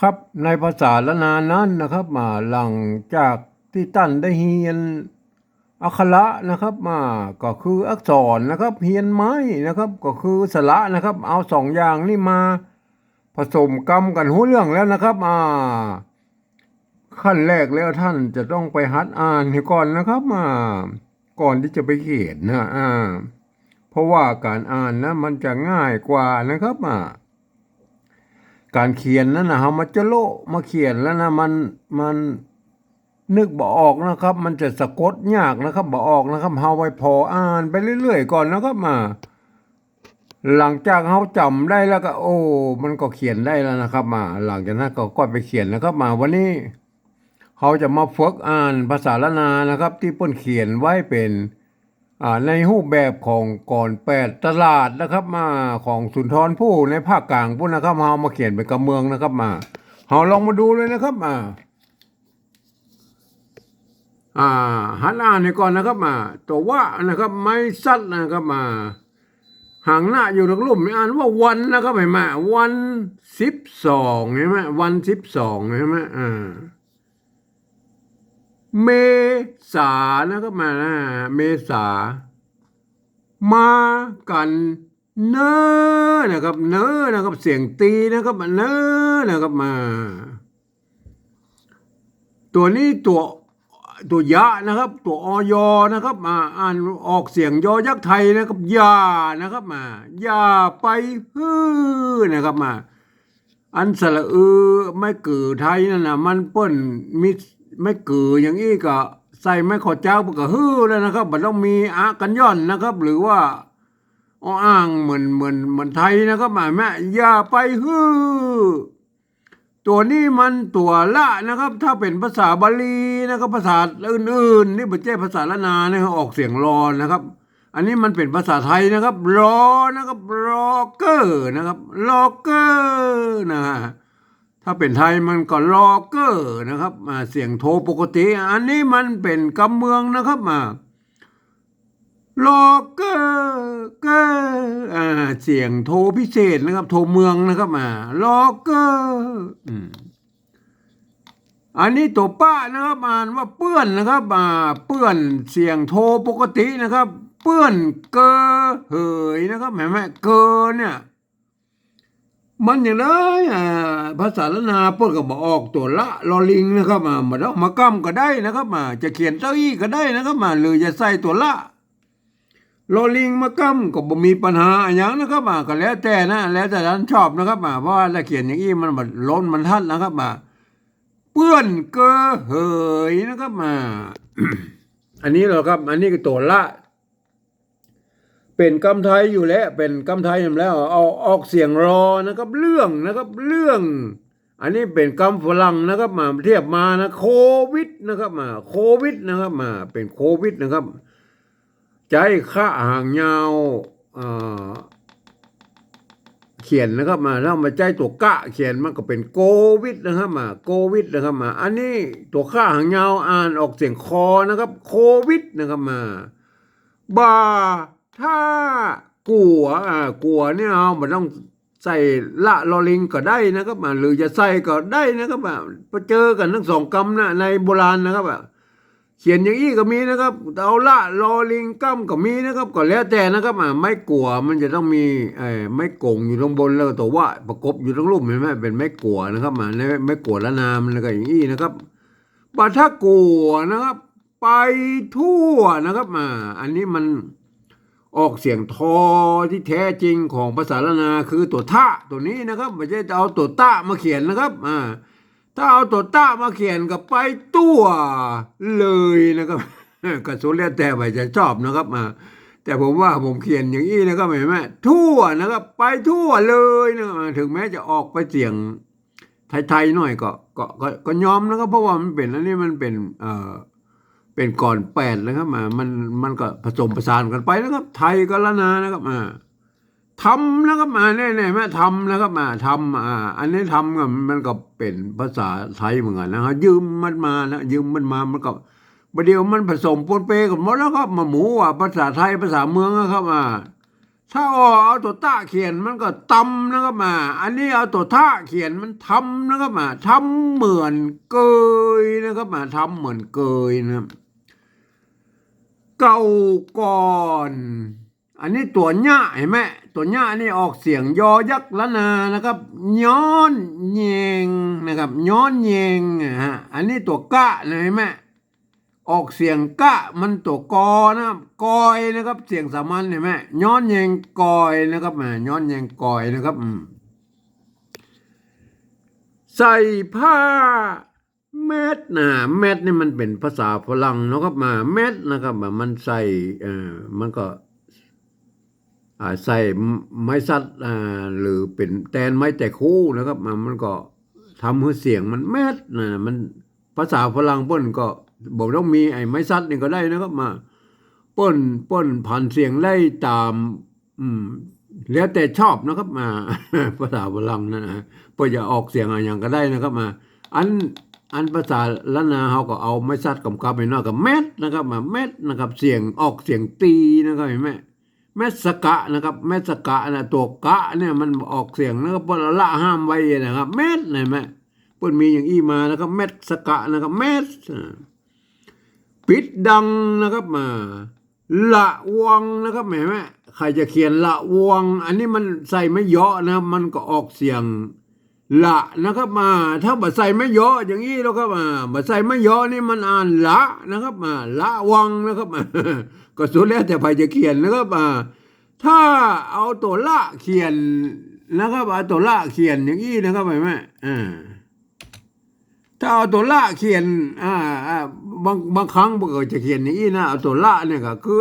ครับในภาษาละนานั้นนะครับ มาหลังจากที่ตั้นได้เฮียนอักขระนะครับมาก็คืออักษรนะครับเฮียนไม้นะครับก็คือสระนะครับ เอาสองอย่างนี่มาผสมกรรมกันหัวเรื่องแล้วนะครับอ่าขั้นแรกแล้วท่านจะต้องไปหัดอ่านให้ก่อนนะครับมาก่อนที่จะไปเขียนนะอ่าเพราะว่าการอ่านนะมันจะง่ายกว่านะครับอ่า การเขียนนั่นนะเฮามาจะโลมาเขียนแล้วนะมันมันนึกบ่ออกนะครับ มันจะสะกดยากนะครับบ่ออกนะครับเฮาไว้พออ่านไปเรื่อยๆก่อนนะครับมา หลังจากเฮาจำได้แล้วก็ โอ้ มันก็เขียนได้แล้วนะครับ มา หลังจากนั้นก็ก็ไปเขียนนะครับ มาวันนี้เขาจะมาฝึกอ่านภาษาละนานะครับ ที่เปิ้นเขียนไว้เป็น ในรูปแบบของก่อนแปดตลาดนะครับมาของสุนทรผู้ในภาคกลางพวกนะครับเฮามาเขียนเป็นกำเมืองนะครับมาเฮาลองมาดูเลยนะครับมาอ่าหันอ่านให้ก่อนนะครับมาตัวว่านะครับไม่สั้นนะครับมาห่างหน้าอยู่ตรงลุ่มอ่านว่าวันนะครับเห็นไหมวันสิบสองเห็นไหมวันสิบสองเห็นไหมอ่า เมษานะครับมานะเมษา มากันเนอนะครับ เนอนะครับ เสียงตีนะครับเนอนะครับมา ตัวนี้ตัวตัวยะนะครับ ตัวอยนะครับ มาอ่านออกเสียงยอยักษ์ไทยนะครับยานะครับมาอย่าไปฮือนะครับมา อันสระเออไม่เกือไทยนั่นนะมันเปิ้นมี ไม่กืออย่างนี้ก็ใส่ไม่ขอเจ้าก็ฮือแล้วนะครับมันต้องมีอะกันย่อนนะครับ หรือว่าอ้อางเหมือนเหมือนเหมือนไทยนะครับหมายแม่อย่าไปฮือตัวนี้มันตัวละนะครับ ถ้าเป็นภาษาบาลีนะครับภาษาอื่นๆนี่ไม่ใช่ภาษาละนานะครับออกเสียงรอนะครับ อันนี้มันเป็นภาษาไทยนะครับรอนะครับรอเกอร์นะครับรอเกอร์นะฮะ ถ้าเป็นไทยมันก็รอเกอร์นะครับมาเสียงโทรปกติ อันนี้มันเป็นกำเมืองนะครับมารอเกอร์เกอร์อ่าเสียงโทรพิเศษนะครับ โทรเมืองนะครับมารอเกอร์อืมอันนี้ตัวป้านะครับอ่านว่าเปื้อนนะครับอ่าเปื้อนเสียงโทรปกตินะครับ เปื้อนเกอเหยนะครับเห็นไหมเกอเนี่ย มันอย่างไรภาษาละนาเปิ้นก็บอกออกตัวละลอลิงนะครับมามาต้องมากั้มก็ได้นะครับมาจะเขียนเต้าอี้ก็ได้นะครับมาหรือจะใส่ตัวละลอลิงมากั้มก็บ่มีปัญหาอย่างนะครับมาก็แล้วแต่นะแล้วแต่ท่านชอบนะครับมาเพราะว่าถ้าเขียนอย่างอี้มันมันล้นมันทัดนะครับมาเปื้อนเกอเหยนะครับมา อันนี้เหรอครับ อันนี้ก็ตัวละ เป็นกำไทยอยู่แล้ว เป็นกำไทยอยู่แล้วเอาออกเสียงรอนะครับ เรื่องนะครับ เรื่อง อันนี้เป็นกำฝรั่งนะครับมาเทียบมานะโควิดนะครับมาโควิดนะครับมาเป็นโควิดนะครับ ใจข้าห่างยาวอ่าเขียนนะครับมาแล้วมาใจตัวกะเขียนมันก็เป็นโควิดนะครับมาโควิดนะครับมา อันนี้ตัวข้าห่างยาวอ่านออกเสียงคอนะครับ โควิดนะครับมาบา ถ้ากลัวอ่ากลัวเนี่ยเอามันต้องใส่ละลอลิงก็ได้นะครับมาหรือจะใส่ก็ได้นะครับมาไปเจอกันทั้งสองคำนะในโบราณนะครับเขียนอย่างอี้ก็มีนะครับเอาละลอลิงกั้มก็มีนะครับ ก็แล้วแต่นะครับอ่าไม่กลัวมันจะต้องมีไอ้ไม้กงอยู่ตรงบนแล้วก็ตัวว่าประกบอยู่ตรงรูปเห็นไหมเป็นไม้กลัวนะครับมาในไม้กลัวละนามแล้วก็อย่างอี้นะครับบัถ้ากลัวนะครับ ไปทั่วนะครับมาอันนี้มัน ออกเสียงทอที่แท้จริงของภาษาละนาคือตัวท่าตัวนี้นะครับไม่ใช่จะเอาตัวตะมาเขียนนะครับอ่าถ้าเอาตัวต้ามาเขียนกับไปตัวเลยนะครับกระสุนแล้วแต่ไปจะชอบนะครับมาแต่ผมว่าผมเขียนอย่างนี้นะครับเห็นไหมทั่วนะครับ ไปทั่วเลยนะครับถึงแม้จะออกไปเสียงไทยๆหน่อยก็ก็ก็ก็ยอมนะครับเพราะว่ามันเป็นอันนี้มันเป็นเอ่อ เป็นก่อนแปดนะครับมามันมันก็ผสมผสานกันไปนะครับ ไทยก็ละนานะครับมาทำนะครับมาแน่ๆแม่ทำนะครับมาทำอ่าอันนี้ทำก็มันก็เป็นภาษาไทยเหมือนกันนะฮะยืมมันมานะยืมมันมามันก็ประเดี๋ยวมันผสมปนเปกันหมดแล้วครับมาหมูอะภาษาไทยภาษาเมืองนะครับอ่าถ้าออเอาตัวต้าเขียนมันก็ตำนะครับมา อันนี้เอาตัวท่าเขียนมันทำนะครับมาทำเหมือนเกยนะครับมาทำเหมือนเกยนะครับ เก่าก่อน อันนี้ตัวหญ้าเห็นไหมตัวหญ้านี่ออกเสียงยอยักษ์ละนานะครับ ย้อนเยงนะครับย้อนเยงนะฮะอันนี้ตัวกะนะเห็นไหมออกเสียงกะมันตัวกอนะกอยนะครับ เสียงสามัญเห็นไหมย้อนเยงกอยนะครับมาย้อนเยงกอยนะครับใส่ผ้า แมทนะแมทนี่มันเป็นภาษาฝรั่งนะครับมาแมทนะครับมามันใส่เอ่อมันก็ใส่ไม้ซัดอ่าหรือเป็นแตนไม้แต่คู่นะครับมามันก็ทำให้เสียงมันแมทนะมันภาษาฝรั่งป้นก็บอกต้องมีไอ้ไม้ซัดนี่ก็ได้นะครับมาป้นป้นผ่านเสียงได้ตามอืมแล้วแต่ชอบนะครับมาภาษาฝรั่งนั่นะเพื่อจะออกเสียงอะไรอย่างก็ได้นะครับมา อัน อันภาษาละนาเขาก็เอาไม้ซัดกับกับไปนอกกับแมทนะครับมาแมทนะครับเสียงออกเสียงตีนะครับเห็นไหมแมทสกะนะครับแมทสกะนะตัวกะเนี่ยมันออกเสียงนะครับเพราะละห้ามไว้นะครับแมทเห็นไหมเพิ่นมีอย่างอี้มานะครับแมทสกะนะครับแมทปิดดังนะครับมาละวังนะครับเห็นไหมใครจะเขียนละวังอันนี้มันใส่ไม่เยอะนะครับมันก็ออกเสียง ละนะครับมาถ้าบัใส่ไม่เยอะอย่างนี้แล้วก็มาบัใส่ไม่เยอะนี่มันอ่านละนะครับมาละวังนะครับมาก็สุดแล้วแต่ใครจะเขียนนะครับมาถ้าเอาตัวละเขียนนะครับเอาตัวละเขียนอย่างนี้นะครับเห็นไหมอ่าถ้าเอาตัวละเขียนอ่าบางบางครั้งบางจะเขียนอย่างนี้นะเอาตัวละเนี่ยก็คือ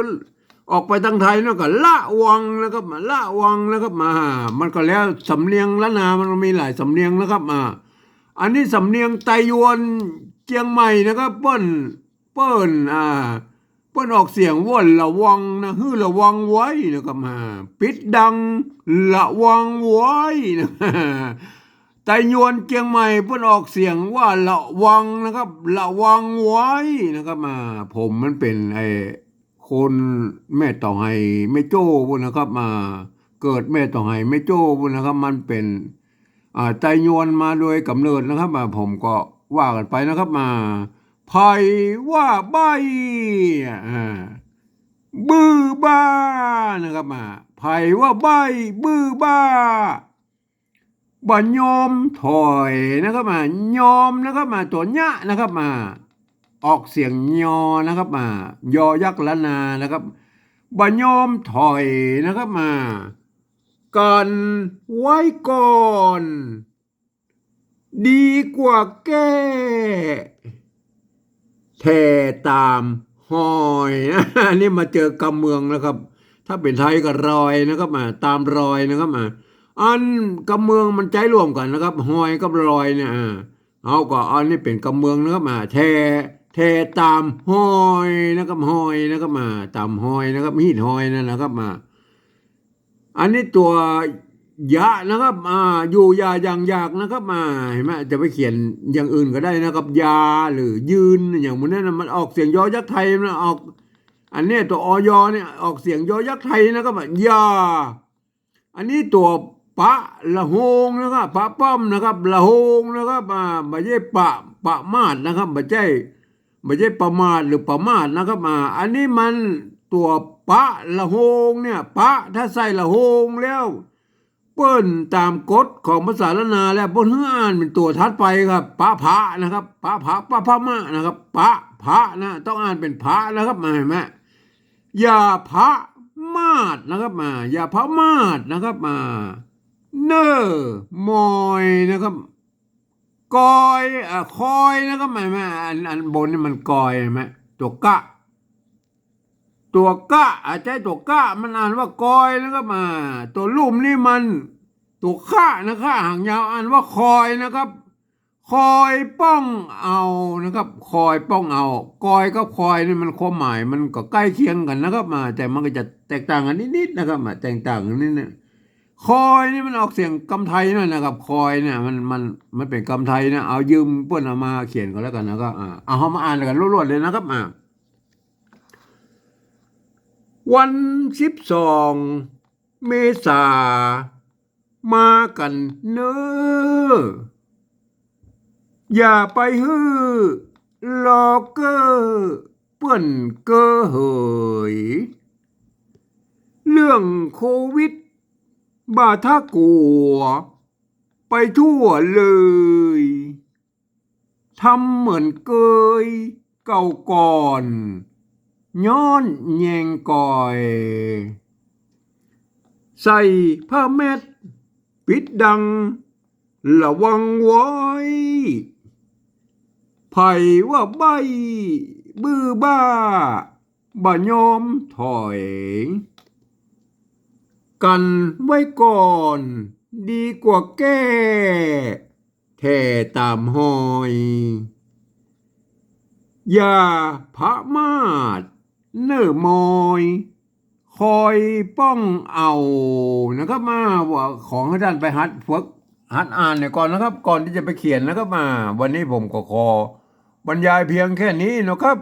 ออกไปทางไทยเนาะก็ละวังนะครับมาละวังนะครับมา มันก็แล้วสำเนียงละนา มันมีหลายสำเนียงนะครับมา อันนี้สำเนียงไตยวนเจียงใหม่นะครับเปิ้นเปิ้นอ่าเปิ้นออกเสียงว่าระวังนะฮือระวังไว้นะครับมาปิดดังระวังไว้นะไตยวนเจียงใหม่เพิ่นออกเสียงว่าระวังนะครับระวังไว้นะครับมาผมมันเป็นไอ คนแม่ต่อให้แม่โจ้พุ่นนะครับ มาเกิดแม่ต่อให้แม่โจ้พุ่นนะครับ มันเป็นอ่าไตยวนมาโดยกำเนิดนะครับมาผมก็ว่ากันไปนะครับมาไผว่าใบอ่าบื้อบ้านะครับมาไผว่าใบบื้อบ้าบ่ยอมถอยนะครับมายอมนะครับมาตัวเนี้ยนะครับมา ออกเสียงยอนะครับมายอยักษ์ละนานะครับบ่ยอมถอยนะครับมากันไว้ก่อน ดีกว่าแก้แท่ตามหอยนะอันนี้มาเจอกำเมืองนะครับ ถ้าเป็นไทยก็รอยนะครับมาตามรอยนะครับมาอันกำเมืองมันใจรวมกันนะครับหอยกับรอยเนี่ยเอาก็อันนี้เป็นกำเมืองนะครับมาแท่ แท่ตามหอยนะครับหอยนะครับมาตามหอยนะครับหินหอยนั่นนะครับมา อันนี้ตัวยะนะครับอ่าอยู่ยาอย่างยากนะครับมาเห็นไหมจะไปเขียนอย่างอื่นก็ได้นะครับ ยาหรือยืนอย่างมันนั้นนะมันออกเสียงยอยักษ์ไทยมันออก อันนี้ตัวอยเนี่ยออกเสียงยอยักษ์ไทยนะครับยาอันนี้ตัวปะละโหงนะครับปะป้อมนะครับละโหงนะครับอ่าไม่ใช่ปะปะมาดนะครับไม่ใช่ ไม่ใช่ประมาทหรือประมาทนะครับอ่าอันนี้มันตัวปะละโหงเนี่ยปะถ้าใส่ละโหงแล้วเปิ้นตามกฎของภาษาละนาแล้วเปิ้นเฮือ่านเป็นตัวทัดไปครับปะพระนะครับปะพระปะพระมะนะครับปะพระนะต้องอ่านเป็นพระนะครับมาเห็นไหมอย่าพระมาดนะครับมา อย่าพระมาดนะครับมา เนอมอยนะครับ กอยอะคอยนะครับหมายไหมอันอันบนนี่มันกอยเห็นไหมตัวกะ ตัวกะอาจจะตัวกะมันอ่านว่ากอยนะครับมา ตัวลุ่มนี่มัน ตัวข้านะครับหางยาวอ่านว่าคอยนะครับ คอยป้องเอานะครับ คอยป้องเอากอยกับคอยนี่มันความหมายมันก็ใกล้เคียงกันนะครับมา แต่มันก็จะแตกต่างกันนิดๆนะครับมาแตกต่างกันนิดนึง คอยนี่มันออกเสียงกำไทยหน่อยนะครับ คอยเนี่ยมันมันมันเป็นกำไทยนะเอายืมเพื่อนเอามาเขียนก็แล้วกันนะครับอ่าเอาเขามาอ่านกันรวดๆเลยนะครับมาวันสิบสองเมษามากันเนออย่าไปฮือลอกเกอร์เปื่อนเกอเหยเรื่องโควิด บาถ้ากัว ไปทั่วเลยทำเหมือนเกย เก่าก่อน ย้อนแยงก่อย ใส่ผ้าแมทปิดดัง ระวังไว้ไผ่ว่าใบ บื้อบ้าบ่ยอมถอย กันไว้ก่อน ดีกว่าแก้แท่ตามหอย อย่าพระมาดเน่อมอย คอยป้องเอานะครับมาว่าของให้ท่านไปหัดฝึกหัดอ่านเนี่ยก่อนนะครับ ก่อนที่จะไปเขียนนะครับมา วันนี้ผมก็ขอบรรยายเพียงแค่นี้นะครับ